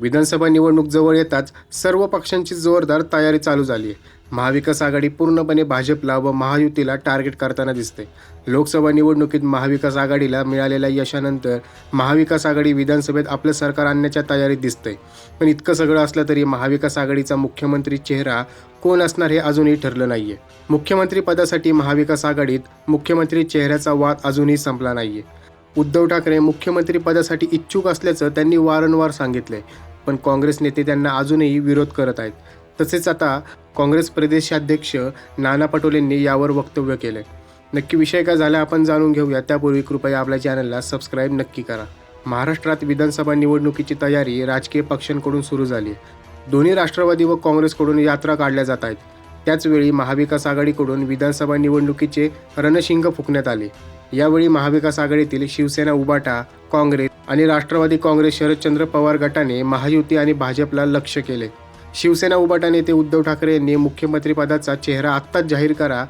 विधानसभा निवडणूक जवळ येताच सर्व पक्षांची जोरदार तयारी चालू झाली आहे. महाविकास आघाडी पूर्णपणे भाजपला व महायुतीला टार्गेट करताना दिसते. लोकसभा निवडणुकीत महाविकास आघाडीला मिळालेल्या यशानंतर महाविकास आघाडी विधानसभेत आपलं सरकार आणण्याच्या तयारीत दिसते. पण इतकं सगळं असलं तरी महाविकास आघाडीचा मुख्यमंत्री चेहरा कोण असणार हे अजूनही ठरलं नाहीये. मुख्यमंत्री पदासाठी महाविकास आघाडीत मुख्यमंत्री चेहऱ्याचा वाद अजूनही संपला नाही आहे उद्धव ठाकरे मुख्यमंत्री पदासाठी इच्छुक असल्याचं त्यांनी वारंवार सांगितले पण काँग्रेस नेते त्यांना अजूनही विरोध करत आहेत. तसेच आता काँग्रेस प्रदेशाध्यक्ष नाना पटोलेंनी यावर वक्तव्य केले नक्की विषय काय झाला आपण जाणून घेऊया. त्यापूर्वी कृपया आपल्या चॅनलला सबस्क्राईब नक्की करा. महाराष्ट्रात विधानसभा निवडणुकीची तयारी राजकीय पक्षांकडून सुरू झाली. दोन्ही राष्ट्रवादी व काँग्रेसकडून यात्रा काढल्या जात आहेत. त्याचवेळी महाविकास आघाडीकडून विधानसभा निवडणुकीचे रणशिंग फुकण्यात आले. यावेळी महाविकास आघाडीतील शिवसेना उबाटा काँग्रेस आणि राष्ट्रवादी काँग्रेस शरदचंद्र पवार गटाने महायुती आणि भाजपला लक्ष केले. शिवसेना उबाटा नेते उद्धव ठाकरे यांनी मुख्यमंत्रीपदाचा चेहरा आत्ताच जाहीर करा.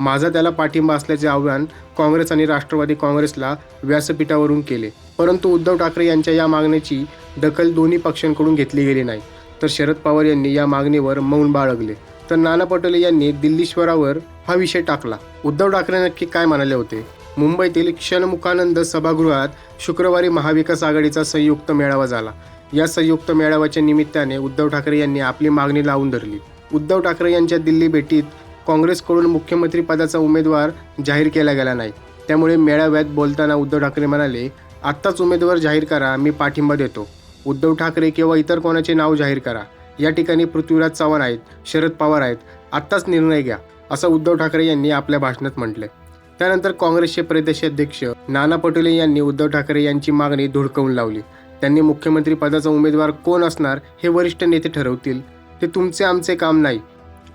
माझा त्याला पाठिंबा असल्याचे आव्हान काँग्रेस आणि राष्ट्रवादी काँग्रेसला व्यासपीठावरून केले. परंतु उद्धव ठाकरे यांच्या या मागणीची दखल दोन्ही पक्षांकडून घेतली गेली नाही. तर शरद पवार यांनी या मागणीवर मौन बाळगले. तर नाना पटोले यांनी दिल्लीश्वरावर हा विषय टाकला. उद्धव ठाकरे नक्की काय म्हणाले होते? मुंबईतील क्षणमुखानंद सभागृहात शुक्रवारी महाविकास आघाडीचा संयुक्त मेळावा झाला. या संयुक्त मेळाव्याच्या निमित्ताने उद्धव ठाकरे यांनी आपली मागणी लावून धरली. उद्धव ठाकरे यांच्या दिल्ली भेटीत काँग्रेसकडून मुख्यमंत्री पदाचा उमेदवार जाहीर केला गेला नाही. त्यामुळे मेळाव्यात बोलताना उद्धव ठाकरे म्हणाले आत्ताच उमेदवार जाहीर करा मी पाठिंबा देतो. उद्धव ठाकरे किंवा इतर कोणाचे नाव जाहीर करा. या ठिकाणी पृथ्वीराज चव्हाण आहेत शरद पवार आहेत. आत्ताच निर्णय घ्या असं उद्धव ठाकरे यांनी आपल्या भाषणात म्हटलंय. त्यानंतर काँग्रेसचे प्रदेशाध्यक्ष नाना पटोले यांनी उद्धव ठाकरे यांची मागणी धुडकावून लावली. त्यांनी मुख्यमंत्री पदाचा उमेदवार कोण असणार हे वरिष्ठ नेते ठरवतील. ते तुमचे आमचे काम नाही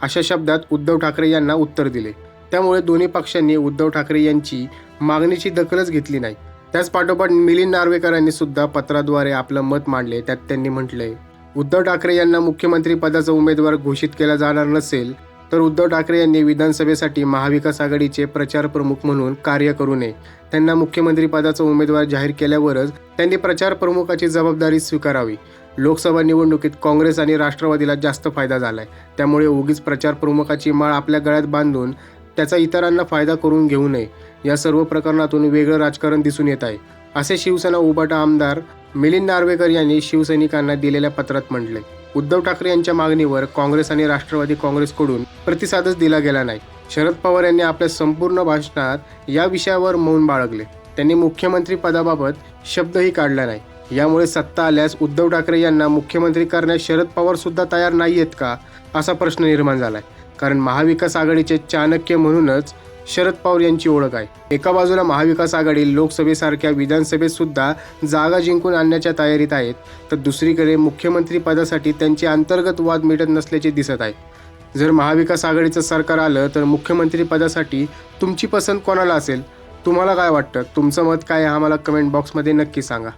अशा शब्दात उद्धव ठाकरे यांना उत्तर दिले. त्यामुळे दोन्ही पक्षांनी उद्धव ठाकरे यांची मागणीची दखलच घेतली नाही. त्याच पाठोपाठ मिलिंद नार्वेकरांनी सुद्धा पत्राद्वारे आपलं मत मांडले त्यात त्यांनी म्हटलंय उद्धव ठाकरे यांना मुख्यमंत्री पदाचा उमेदवार घोषित केला जाणार नसेल तर उद्धव ठाकरे यांनी विधानसभेसाठी महाविकास आघाडीचे प्रचार प्रमुख म्हणून कार्य करू नये. त्यांना मुख्यमंत्रीपदाचा उमेदवार जाहीर केल्यावरच त्यांनी प्रचार प्रमुखाची जबाबदारी स्वीकारावी. लोकसभा निवडणुकीत काँग्रेस आणि राष्ट्रवादीला जास्त फायदा झालाय. त्यामुळे उगीच प्रचार प्रमुखाची माळ आपल्या गळ्यात बांधून त्याचा इतरांना फायदा करून घेऊ नये. या सर्व प्रकरणातून वेगळं राजकारण दिसून येत आहे असे शिवसेना उबाटा आमदार मिलिंद नार्वेकर यांनी शिवसैनिकांना दिलेल्या पत्रात म्हटले उद्धव ठाकरे यांच्या मागणीवर काँग्रेस आणि राष्ट्रवादी काँग्रेसकडून प्रतिसादच दिला गेला नाही. शरद पवार यांनी आपल्या संपूर्ण भाषणात या विषयावर मौन बाळगले. त्यांनी मुख्यमंत्री पदाबाबत शब्दही काढला नाही. यामुळे सत्ता आल्यास उद्धव ठाकरे यांना मुख्यमंत्री करण्यास शरद पवार सुद्धा तयार नाही आहेत का? असा प्रश्न निर्माण झालाय. कारण महाविकास आघाडीचे चाणक्य म्हणूनच शरद पवार यांची ओळख आहे. एका बाजूला महाविकास आघाडी लोकसभेसारख्या विधानसभेत सुद्धा जागा जिंकून आणण्याच्या तयारीत आहेत तर दुसरीकडे मुख्यमंत्री पदासाठी त्यांचे अंतर्गत वाद मिटत नसल्याचे दिसत आहे. जर महाविकास आघाडीचं सरकार आलं तर मुख्यमंत्री पदासाठी तुमची पसंत कोणाला असेल? तुम्हाला काय वाटतं? तुमचं मत काय आहे? आम्हाला कमेंट बॉक्समध्ये नक्की सांगा.